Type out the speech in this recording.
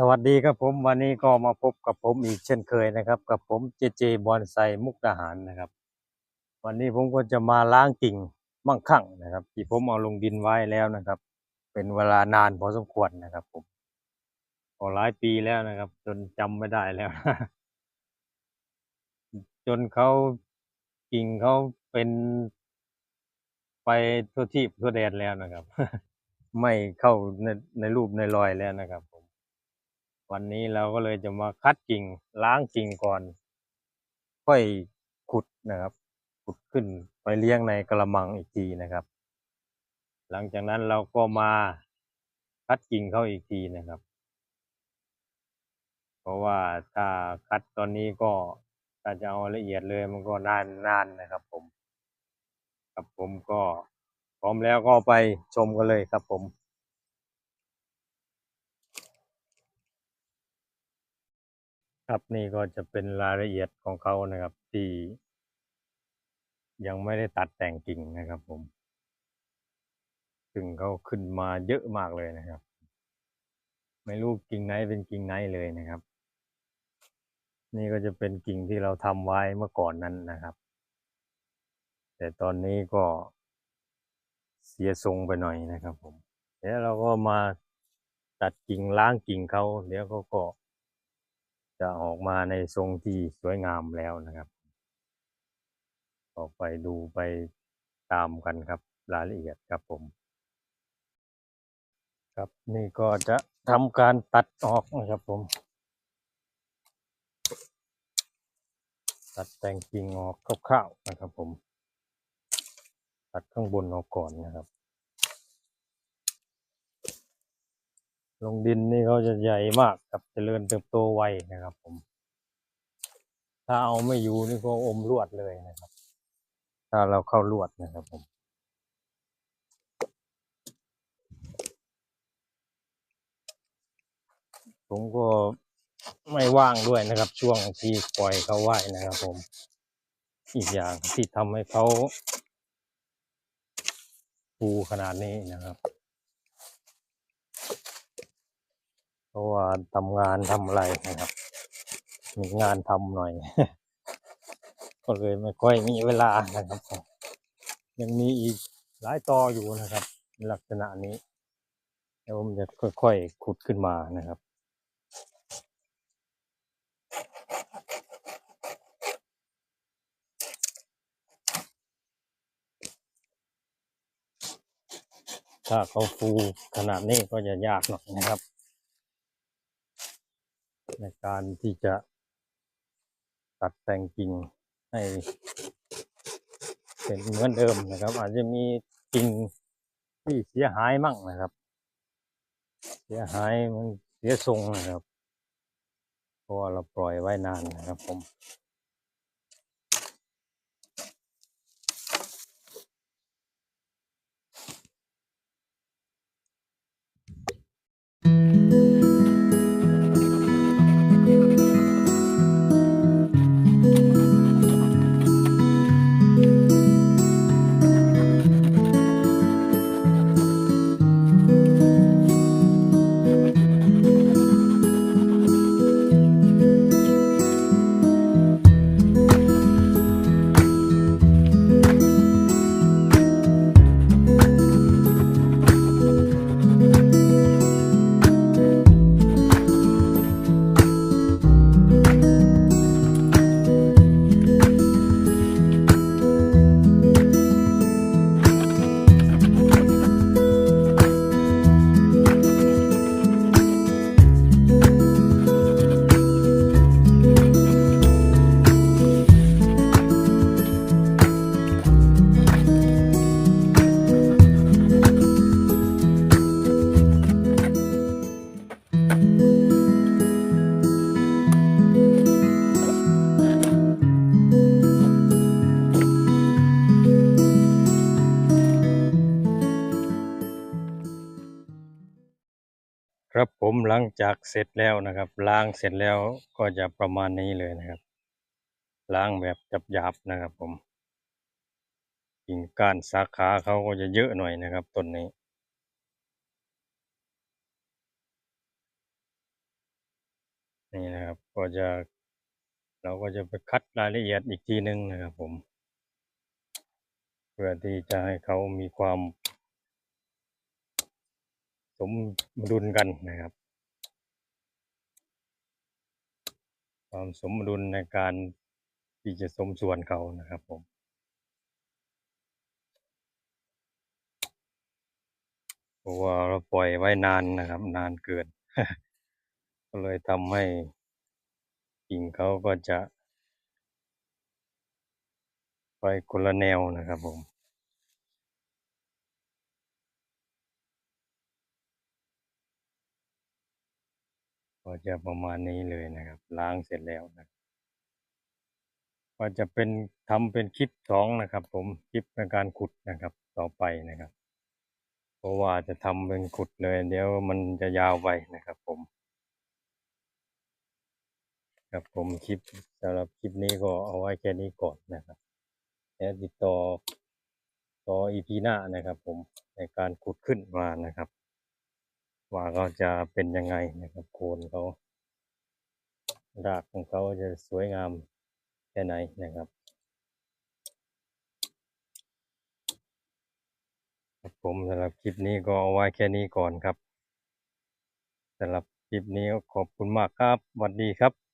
สวัสดีครับผมวันนี้ก็มาพบกับผมอีกเช่นเคยนะครับ กับผมเจเจบอนไซมุกดาหารนะครับ วันนี้ผมก็จะมาล้างกิ่งมั่งคั่งนะครับ ที่ผมเอาลงดินไว้แล้วนะครับ เป็นเวลานานพอสมควรนะครับ ผมก็หลายปีแล้วนะครับ จนจำไม่ได้แล้ว จนเขากิ่งเขาเป็นไปทั่วที่ทั่วแดนแล้วนะครับ ไม่เข้าในในรูปในรอยแล้วนะครับผม วันนี้เราก็เลยจะมาคัดกิ่งล้างกิ่งก่อน ค่อยขุดนะครับ ขุดขึ้นไปเลี้ยงในกระมังอีกทีนะครับ หลังจากนั้นเราก็มาคัดกิ่งเข้าอีกทีนะครับ เพราะว่าถ้าคัดตอนนี้ก็ถ้าจะเอาละเอียดเลยมันก็นานนานนะครับ ผม ครับผมก็พร้อมแล้วก็ไปชมกันเลยครับผม ครับนี่ก็จะเป็นรายละเอียดของเขานะครับ ที่ ยังไม่ได้ตัดแต่งกิ่งนะครับผมซึ่งเขาขึ้นมาเยอะมากเลยนะครับ ไม่รู้กิ่งไหนเป็นกิ่งไหนเลยนะครับ นี่ก็จะเป็นกิ่งที่เราทำไว้เมื่อก่อนนั้นนะครับ แต่ตอนนี้ก็เสียทรงไปหน่อยนะครับผม เดี๋ยวเราก็มาตัดกิ่งล้างกิ่งเขาเดี๋ยวเขาก็ จะออกมาในทรงที่สวยงามแล้วนะครับออกไปดูไปตามกันครับรายละเอียดครับผม ครับนี่ก็จะทำการตัดออกนะครับผม ตัดแต่งกิ่งออกคร่าวๆนะครับผม ตัดข้างบนออกก่อนนะครับ ลงดินนี่เขาจะใหญ่มากครับเจริญเติบโตไวนะครับ ผม ถ้าเอาไม่อยู่นี่ก็อมลวดเลยนะครับ ถ้าเราเข้าลวดนะครับผมผมก็ไม่ว่างด้วยนะครับ ช่วงที่ปล่อยเขาไหวนะครับ ผม อีกอย่างที่ทำให้เขาฟูขนาดนี้นะครับ เพ ราะว่าทำงานทำอะไรนะครับ มีงานทำหน่อย ก็เลยไม่ค่อยมีเวลานะครับยังมีอีกหลายตออยู่นะครับ ลักษณะนี้เดี๋ยวผมจะค่อยๆขุดขึ้นมานะครับถ้าเขาฟูขนาดนี้ก็จะยากหน่อยนะครับ ในการที่จะตัดแต่งกิ่งให้เป็นเหมือนเดิมนะครับ อาจจะมีกิ่งที่เสียหายมั่งนะครับ เสียหายมันเสียทรงนะครับ เพราะว่าเราปล่อยไว้นานนะครับผม ครับผมหลังจากเสร็จแล้วนะครับล้างเสร็จแล้วก็จะประมาณนี้เลยนะครับ ล้างแบบหยาบๆนะครับ ผมกิ่งก้านสาขาเขาก็จะเยอะหน่อยนะครับต้นนี้นี่นะครับ ก็จะเราก็จะไปคัดรายละเอียดอีกทีหนึ่งนะครับ ผม เพื่อที่จะให้เขามีความ สมดุลกันนะครับ ความสมดุลในการที่จะสมส่วนเขานะครับผมเพราะว่าเราปล่อยไว้นานนะครับ นานเกิน ก็เลยทำให้กิ่งเขาก็จะ ไปคนละแนวนะครับผม ก็จะประมาณนี้เลยนะครับ ล้างเสร็จแล้วนะก็จะเป็นทำเป็นคลิปสองนะครับ ผมคลิปในการขุดนะครับ ต่อไปนะครับ เพราะว่าจะทำเป็นขุดเลย เดี๋ยวมันจะยาวไปนะครับ ผมครับผมคลิปสำหรับคลิปนี้ก็เอาไว้แค่นี้ก่อนนะครับแล้วติดต่อต่ออีพีหน้านะครับ ผมในการขุดขึ้นมานะครับ ว่าเขาจะเป็นยังไงนะครับโคนเขารากของเขาจะสวยงามแค่ไหนนะครับผมสำหรับคลิปนี้ก็เอาไว้แค่นี้ก่อนครับสำหรับคลิปนี้ขอบคุณมากครับสวัสดีครับ